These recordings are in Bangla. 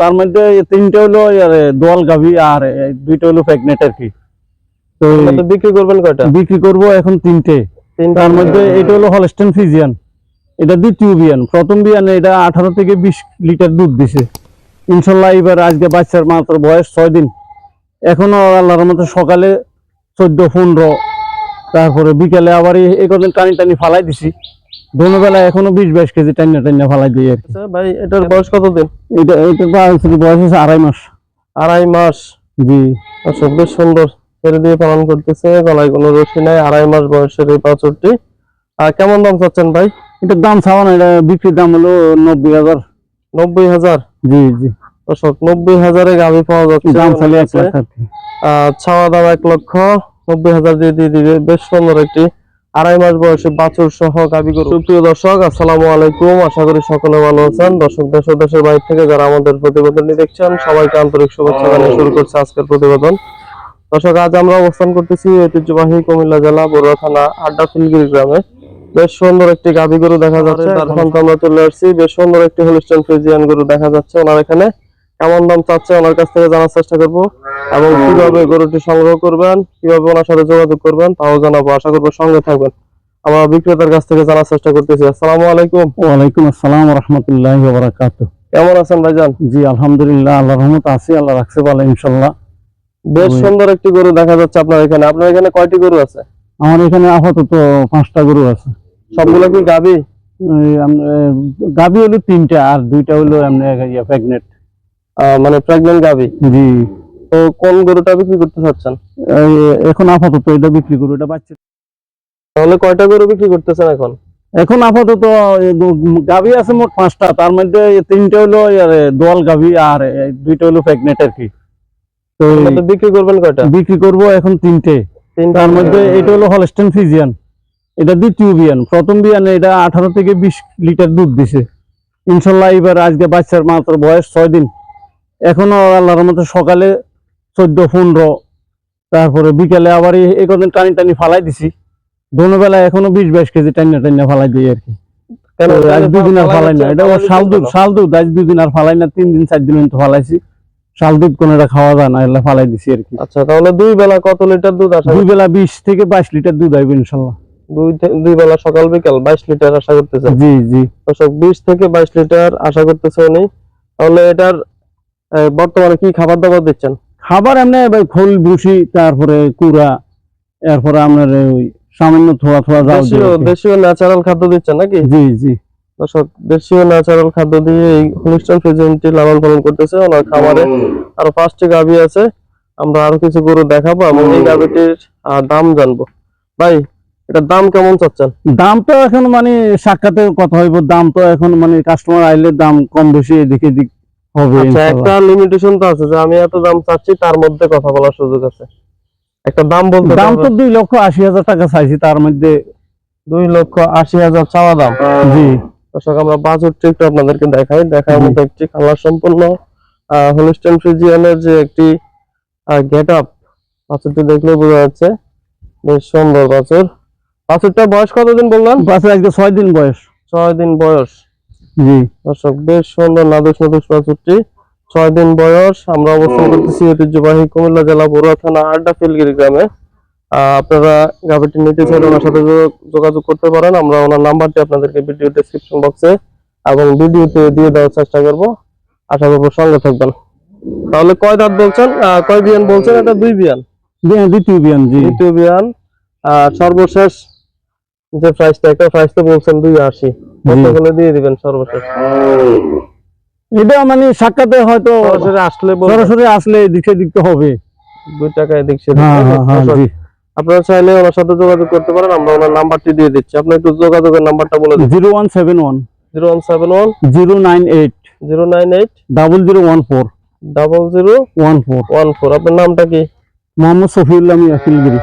তার মধ্যে তিনটা হলো দোয়াল গাভি আর দুইটা হলো প্রেগনেন্ট আর কি। তো বিক্রি করবেন কয়টা? বিক্রি করব এখন তিনটে। তার মধ্যে এটা হলো হলস্টেন ফিজিয়ান এটা দ্বিতীয় বিয়ান। প্রথম বিয়ানে এটা আঠারো থেকে বিশ লিটার দুধ দিছে। ইনশাল্লাহ এবার আজকে বাচ্চার মাত্র বয়স ছয় দিন। এখনও আল্লাহর মতো সকালে চোদ্দ পনেরো তারপরে বিকেলে আবার এই কদিন টানি টানি ফালাই দিছি। দোনোবেলা এখনও বিশ বাইশ কেজি টাইনা টাইনা ফালাই আর আচ্ছা, ভাই এটার বয়স কতদিন? এটা এটা বয়স বয়স হচ্ছে আড়াই মাস। আড়াই মাস? জি। দর্শক বেশ সুন্দর। ছেড়ে দিয়ে পালন করতেছে গলায় কোনো রশি নাই আড়াই মাস বয়সের এই বাছুরটি আর কেমন দাম চাচ্ছেন ভাই? এটার দাম চাওয়া না এটা বিক্রির দাম হলো নব্বই হাজার। নব্বই হাজার? জি জি। দর্শক নব্বই হাজারে গাভি পাওয়া যাচ্ছে দাম চাইলে এক লাখ ছাওয়া দাম এক লক্ষ নব্বই হাজার দিয়ে দিয়ে দিবে বেশ সুন্দর একটি আড়াই মাস বয়সে বাছুর সহ গাভি গরু। সুপ্রিয় দর্শক আসসালামু আলাইকুম। আশা করি সকলে ভালো আছেন। দর্শক দেশ দেশের বাইরে থেকে যারা আমাদের প্রতিবেদনটি দেখছেন সবাইকে আন্তরিক শুভেচ্ছা জানিয়ে শুরু করছে আজকের প্রতিবেদন। দর্শক আজ আমরা অবস্থান করতেছি ঐতিহ্যবাহী কুমিল্লা জেলা বড়ুয়া থানা আড্ডা ফিলগিরি গ্রামে। বেশ সুন্দর একটি গাভি গরু দেখা যাচ্ছে। তার ফোনটা আমরা চলে আসছি। বেশ সুন্দর একটি হলিস্টান ফ্রিজিয়ান গরু দেখা যাচ্ছে ওনার এখানে। কেমন দাম চাচ্ছে ওনার কাছ থেকে জানার চেষ্টা করব এবং কীভাবে গরুটি সংগ্রহ করবেন কীভাবে ওনার সাথে যোগাযোগ করবেন তাও জানাব। আশা করব সঙ্গে থাকবেন। আমরা বিক্রেতার কাছ থেকে জানার চেষ্টা করতেছি। আসসালামু আলাইকুম। ওয়ালাইকুম আসসালাম রহমতুল্লাহ বারাকাত কেমন আছেন ভাইজান? জি আলহামদুলিল্লাহ আল্লাহ রহমত আছি আল্লাহ রাখছে ভালো ইনশাল্লাহ বেশ সুন্দর একটি গরু দেখা যাচ্ছে আপনার এখানে। আপনার এখানে কয়টি গরু আছে? আমার এখানে আপাতত পাঁচটা গরু আছে। সবগুলো কি গাবি? গাভী হলো তিনটা আর দুইটা হলো এমনি প্রেগনেন্ট। মানে প্রেগনেন্ট গাবি জি। তো কোন গরুটা বিক্রি করতে চাচ্ছেন? এখন আপাতত এটা বিক্রি করু এটা বাচ্চা তাহলে কয়টা গরু বিক্রি করতেছেন এখন? এখন আপাতত গাভী আছে মোট পাঁচটা তার মধ্যে তিনটা হলো দোয়াল গাভী আর দুইটা হলো প্রেগনেন্ট আর কি। তো বিক্রি করবেন কয়টা? বিক্রি করব এখন তিনটে। তার মধ্যে এটা হলো হলস্টেন ফিজিয়ান এটা দ্বিতীয় বিয়ান। প্রথম বিয়ানে এটা আঠারো থেকে বিশ লিটার দুধ দিছে। ইনশাল্লাহ এবার আজকে বাচ্চার মাত্র বয়স ছয় দিন। এখনও আল্লাহর মতো সকালে চোদ্দ পনেরো তারপরে বিকেলে আবার এই কদিন টানি টানি ফালাই দিছি। দোনোবেলা এখনও বিশ বাইশ কেজি টাইনা টাইনা ফালাই দিই আর কি। কেন? তো আজ দুদিন আর ফালাই না। এটা শাল দুধ শাল দুধ। আজ দুদিন আর ফালাই না তিন দিন চার দিন তো ফালাইছি। শাল দুধ কোনোটা খাওয়া যায় না এগুলা ফালাই দিছি আর কি। আচ্ছা তাহলে দুই বেলা কত লিটার দুধ আসা দুই বেলা বিশ থেকে বাইশ লিটার দুধ আইবে ইনশাল্লাহ। দুই দুই বেলা সকাল বিকাল বাইশ লিটার আশা করতেছেন? জি জি। দর্শক বিশ থেকে বাইশ লিটার আশা করতেছে উনি। তাহলে এটার বর্তমানে কি খাবার দাবার দিচ্ছেন? খাবার এমনি খোল ভুসি তারপরে কুড়া এরপরে আপনার ওই সামান্য থোয়া থোয়া যাও দেশীয় দেশীয় ন্যাচারাল খাদ্য দিচ্ছেন নাকি? জি জি। দর্শক দেশীয় ন্যাচারাল খাদ্য দিয়ে এই লালন পালন করতেছে ওনার খামারে। আরও পাঁচটি গাভী আছে আমরা আরও কিছু গরু দেখাবো এবং এই গাভীটির দাম জানব। ভাই এটার দাম কেমন চাচ্ছেন? দাম তো এখন মানে সাক্ষাতে কথা হইব দাম তো এখন মানে কাস্টমার আইলে দাম কম বেশি এদিকে দিক হবে আচ্ছা একটা লিমিটেশন তো আছে যে আমি এত দাম চাচ্ছি তার মধ্যে কথা বলার সুযোগ আছে। একটা দাম বলতে দাম তো? দুই লক্ষ আশি হাজার টাকা চাইছি তার মধ্যে দুই লক্ষ আশি হাজার চাওয়া দাম। জি। দর্শক আমরা বাজেটটি একটু আপনাদেরকে দেখাই। দেখার। মতো একটি কালার সম্পূর্ণ হোলিস্টেন ফ্রিজিয়ানের যে একটি গেট আপ বাছুরটি দেখলে বোঝা যাচ্ছে। বেশ সুন্দর বাছুর বাছুরটার বয়স কতদিন বললেন? বাসে আজকে ছয় দিন বয়স। ছয় দিন বয়স। জি। দর্শক বেশ সুন্দর নাদুস নাদুস ছয় দিন বয়স আমরা অবস্থান করতেছি ঐতিহ্যবাহী কুমিল্লা জেলা বড়ুয়া থানা আড্ডা ফিলগিরি গ্রামে। আপনারা গাভীটি নিতে চাইলে ওনার সাথে যোগাযোগ করতে পারেন। আমরা ওনার নাম্বারটি আপনাদেরকে ভিডিও ডেসক্রিপশন বক্সে এবং ভিডিওতে দিয়ে দেওয়ার চেষ্টা করব। আশা করব সঙ্গে থাকবেন। তাহলে কয় দাঁত বলছেন? কয় বিয়ান বলছেন? এটা দুই বিয়ান? দ্বিতীয় বিয়ান জি। দ্বিতীয় বিয়ান। আর সর্বশেষ যে প্রাইসটা একটা প্রাইস তো বলছেন দুই আশি। কত জি। হলে দিয়ে দিবেন সর্বশেষ? এটা মানে সাক্ষাতে হয়তো সরাসরি আসলে সরাসরি আসলে দিকে হবে। দুই হ্যাঁ হ্যাঁ হ্যাঁ আপনারা চাইলে ওনার সাথে যোগাযোগ করতে পারেন আমরা ওনার নাম্বারটি দিয়ে দিচ্ছি। আপনি একটু যোগাযোগের নাম্বারটা বলে দিন। Zero one seven one zero one seven one zero nine eight zero nine eight double zero one four double zero one four. One four. আপনার নামটা কি? মোহাম্মদ শফিউল্লাহ মিয়া ফিলগিরি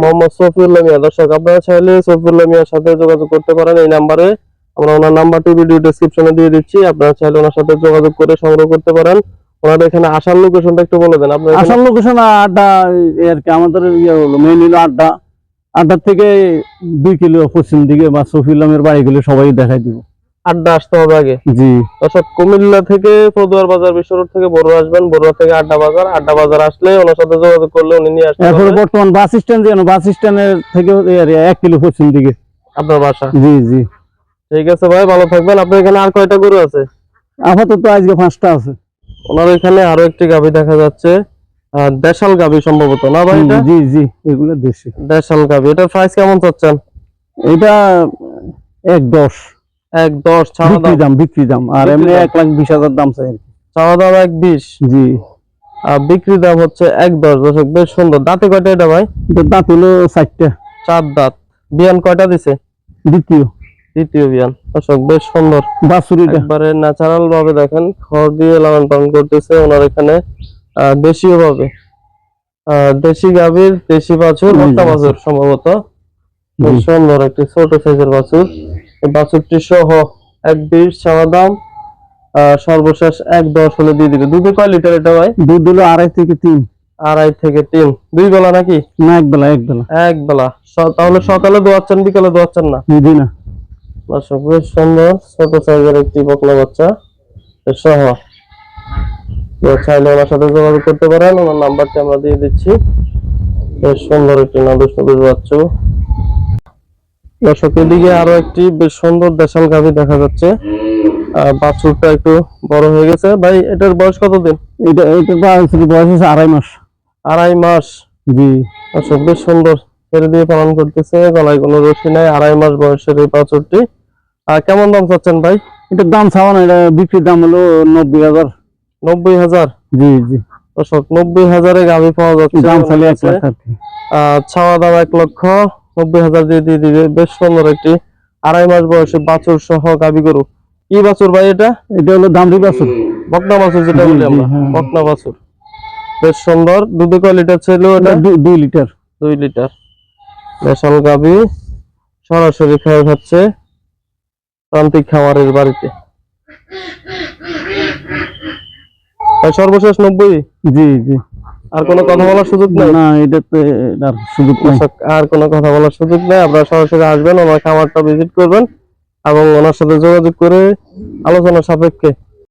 মোহাম্মদ সফিউল্লাহ মিয়া। দর্শক আপনারা চাইলে সফিউল্লাহ মিয়ার সাথে যোগাযোগ করতে পারেন। এই নাম্বারে আমরা ওনার নাম্বারটি ভিডিও ডেসক্রিপশনে দিয়ে দিচ্ছি। আপনারা চাইলে ওনার সাথে যোগাযোগ করে সংগ্রহ করতে পারেন। ওনার এখানে আসার লোকেশনটা একটু বলে দেন। আপনার আসাম লোকেশন আড্ডা আর কি আমাদের ইয়ে হলো মেইন হলো আড্ডা। আড্ডার থেকে দুই কিলো পশ্চিম দিকে বা শফিউল্লামের বাড়ি গেলে সবাই দেখাই দিব। আড্ডা আসতে হবে আগে। জি। দর্শক কুমিল্লা থেকে পদুয়ার বাজার বিশ্ব রোড থেকে বড় আসবেন। বড়ুয়া থেকে আড্ডা বাজার। আড্ডা বাজার আসলে ওনার সাথে যোগাযোগ করলে উনি নিয়ে আসবেন এখন বর্তমান বাস স্ট্যান্ড যেন বাস স্ট্যান্ডের থেকে এক কিলো পশ্চিম দিকে। আপনার বাসা? জি জি। ঠিক আছে ভাই ভালো থাকবেন। আপনার এখানে আর কয়টা গরু আছে? আপাতত আজকে পাঁচটা আছে। ওনার এখানে আরও একটি গাভী দেখা যাচ্ছে। দেশাল গাভী সম্ভবত না ভাই এটা? জি জি এগুলো দেশি। দেশাল গাভী এটার প্রাইস কেমন চাচ্ছেন? এটা এক দশ। এক দশ ছাড়া দাম? বিক্রি দাম আর এমনি এক লাখ বিশ হাজার দাম চাই। চাওয়া দাম এক বিশ? জি। আর বিক্রি দাম হচ্ছে এক দশ দশক বেশ সুন্দর। দাঁতে কয়টা এটা ভাই? দাঁত হলো চারটা। চার দাঁত। বিয়ান কয়টা দিছে? দ্বিতীয়। দ্বিতীয় বিয়ান দর্শক বেশ সুন্দর। বাছুরিটা। একবারে ন্যাচারাল ভাবে দেখেন খড় দিয়ে লালন পালন করতেছে ওনার এখানে দেশীয় ভাবে। দেশি গাভীর দেশি বাছুর জি। বাছুর। সম্ভবত। সুন্দর একটি ছোট সাইজের বাছুর। এই বাছুরটি সহ এক বিশ চাওয়া দাম সর্বশেষ এক দশ হলে দিয়ে দিবে। দুধে কয় লিটার এটা ভাই? দুধ হলো আড়াই থেকে তিন। আড়াই থেকে তিন। দুই বেলা নাকি? না এক বেলা এক বেলা। এক বেলা। তাহলে সকালে দোয়াচ্ছেন বিকালে দোয়াচ্ছেন না না। দর্শক বেশ সুন্দর ছোট সাইজের একটি বকলা বাচ্চা সহ। চাইলে ওনার সাথে যোগাযোগ করতে পারেন ওনার নাম্বারটি আমরা দিয়ে দিচ্ছি। বেশ সুন্দর একটি নদুস নদুস বাচ্চা। দর্শক এদিকে আরও একটি বেশ সুন্দর দেশাল গাভী দেখা যাচ্ছে। বাছুরটা একটু বড় হয়ে গেছে। ভাই এটার বয়স কতদিন এটা এটা বয়স হচ্ছে আড়াই মাস। আড়াই মাস? জি। দর্শক বেশ সুন্দর। ছেড়ে দিয়ে পালন করতেছে গলায় কোনো রশি নাই আড়াই মাস বয়সের এই বাছুরটি। কেমন দাম চাচ্ছেন ভাই? এটার দাম ছাড়া না এটা বিক্রির দাম হলো নব্বই হাজার। নব্বই হাজার? জি জি। দর্শক নব্বই হাজারে গাভি পাওয়া যাচ্ছে দাম ওনার এক। লাখ ছাওয়া দাম এক লক্ষ নব্বই হাজার দিয়ে দিয়ে দিবে। বেশ সুন্দর একটি আড়াই মাস বয়সে বাছুর সহ গাভি গরু। কি বাছুর ভাই এটা? এটা হলো দামরি বাছুর। বকনা বাছুর যেটা বলি আমরা। হ্যাঁ। বকনা বাছুর। বেশ সুন্দর। দুধে কয় লিটার ছিল এটা? দুই লিটার। দুই লিটার। বেশাল গাভি। সরাসরি খাওয়া খাচ্ছে প্রান্তিক খামারের বাড়িতে। সর্বশেষ নব্বই? জি জি। আর কোনো কথা বলার সুযোগ নেই? না এটাতে আর সুযোগ নাই। আর কোনো কথা বলার সুযোগ নেই। আপনারা সরাসরি আসবেন ওনার খামারটা ভিজিট করবেন এবং ওনার সাথে যোগাযোগ করে আলোচনা সাপেক্ষে